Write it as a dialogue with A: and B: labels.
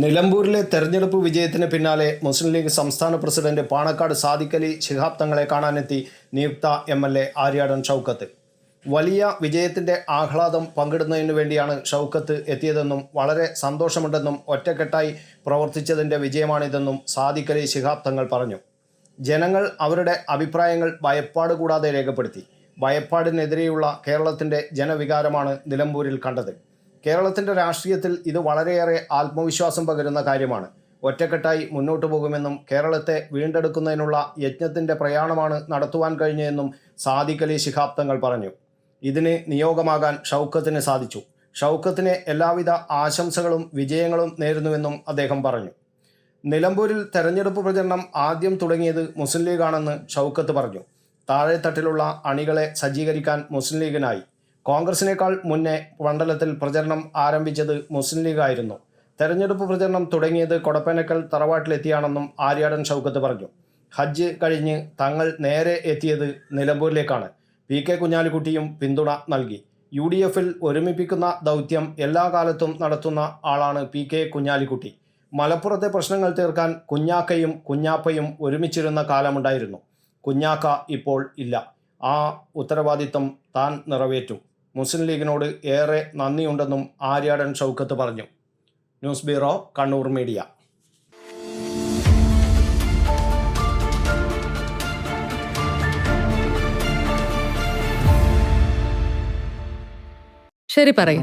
A: നിലമ്പൂരിലെ തെരഞ്ഞെടുപ്പ് വിജയത്തിന് പിന്നാലെ മുസ്ലിം ലീഗ് സംസ്ഥാന പ്രസിഡന്റ് പാണക്കാട് സാദിഖലി ശിഹാബ് തങ്ങളെ കാണാനെത്തി നിയുക്ത M L A Aryadan Shoukath. വലിയ വിജയത്തിന്റെ ആഹ്ലാദം പങ്കിടുന്നതിനു വേണ്ടിയാണ് ഷൗക്കത്ത് എത്തിയതെന്നും വളരെ സന്തോഷമുണ്ടെന്നും ഒറ്റക്കെട്ടായി പ്രവർത്തിച്ചതിന്റെ വിജയമാണിതെന്നും സാദിഖലി ശിഹാബ് തങ്ങൾ പറഞ്ഞു. ജനങ്ങൾ അവരുടെ അഭിപ്രായങ്ങൾ ഭയപ്പാട് കൂടാതെ രേഖപ്പെടുത്തി. ഭയപ്പാടിനെതിരെയുള്ള കേരളത്തിന്റെ ജനവികാരമാണ് നിലമ്പൂരിൽ കണ്ടത്. കേരളത്തിന്റെ രാഷ്ട്രീയത്തിൽ ഇത് വളരെയേറെ ആത്മവിശ്വാസം പകരുന്ന കാര്യമാണ്. ഒറ്റക്കെട്ടായി മുന്നോട്ട് പോകുമെന്നും കേരളത്തെ വീണ്ടെടുക്കുന്നതിനുള്ള യജ്ഞത്തിന്റെ പ്രയാണമാണ് നടത്തുവാൻ കഴിഞ്ഞതെന്നും സാദിഖ് അലി ശിഹാബ് തങ്ങൾ പറഞ്ഞു. ഇതിന് നിയോഗമാകാൻ ഷൗക്കത്തിന് സാധിച്ചു. ഷൗക്കത്തിന് എല്ലാവിധ ആശംസകളും വിജയങ്ങളും നേരുന്നുവെന്നും അദ്ദേഹം പറഞ്ഞു. നിലമ്പൂരിൽ തെരഞ്ഞെടുപ്പ് പ്രചരണം ആദ്യം തുടങ്ങിയത് മുസ്ലിം ലീഗാണെന്ന് ഷൗക്കത്ത് പറഞ്ഞു. താഴെത്തട്ടിലുള്ള അണികളെ സജ്ജീകരിക്കാൻ മുസ്ലിം ലീഗിനായി. കോൺഗ്രസിനേക്കാൾ മുന്നേ മണ്ഡലത്തിൽ പ്രചരണം ആരംഭിച്ചത് മുസ്ലിം ലീഗായിരുന്നു. തെരഞ്ഞെടുപ്പ് പ്രചരണം തുടങ്ങിയത് കൊടപ്പനക്കൽ തറവാട്ടിലെത്തിയാണെന്നും ആര്യാടൻ ഷൗക്കത്ത് പറഞ്ഞു. ഹജ്ജ് കഴിഞ്ഞ് തങ്ങൾ നേരെ എത്തിയത് നിലമ്പൂരിലേക്കാണ്. പി കെ കുഞ്ഞാലിക്കുട്ടിയും പിന്തുണ നൽകി. യു ഡി എഫിൽ ഒരുമിപ്പിക്കുന്ന ദൗത്യം എല്ലാ കാലത്തും നടത്തുന്ന ആളാണ് പി കെ കുഞ്ഞാലിക്കുട്ടി. മലപ്പുറത്തെ പ്രശ്നങ്ങൾ തീർക്കാൻ കുഞ്ഞാക്കയും കുഞ്ഞാപ്പയും ഒരുമിച്ചിരുന്ന കാലമുണ്ടായിരുന്നു. കുഞ്ഞാക്ക ഇപ്പോൾ ഇല്ല. ആ ഉത്തരവാദിത്തം താൻ നിറവേറ്റും. മുസ്ലിം ലീഗിനോട് ഏറെ നന്ദിയുണ്ടെന്നും ആര്യാടൻ ഷൗക്കത്ത് പറഞ്ഞു. News bureau Kannur media.
B: ശരി പറയൂ.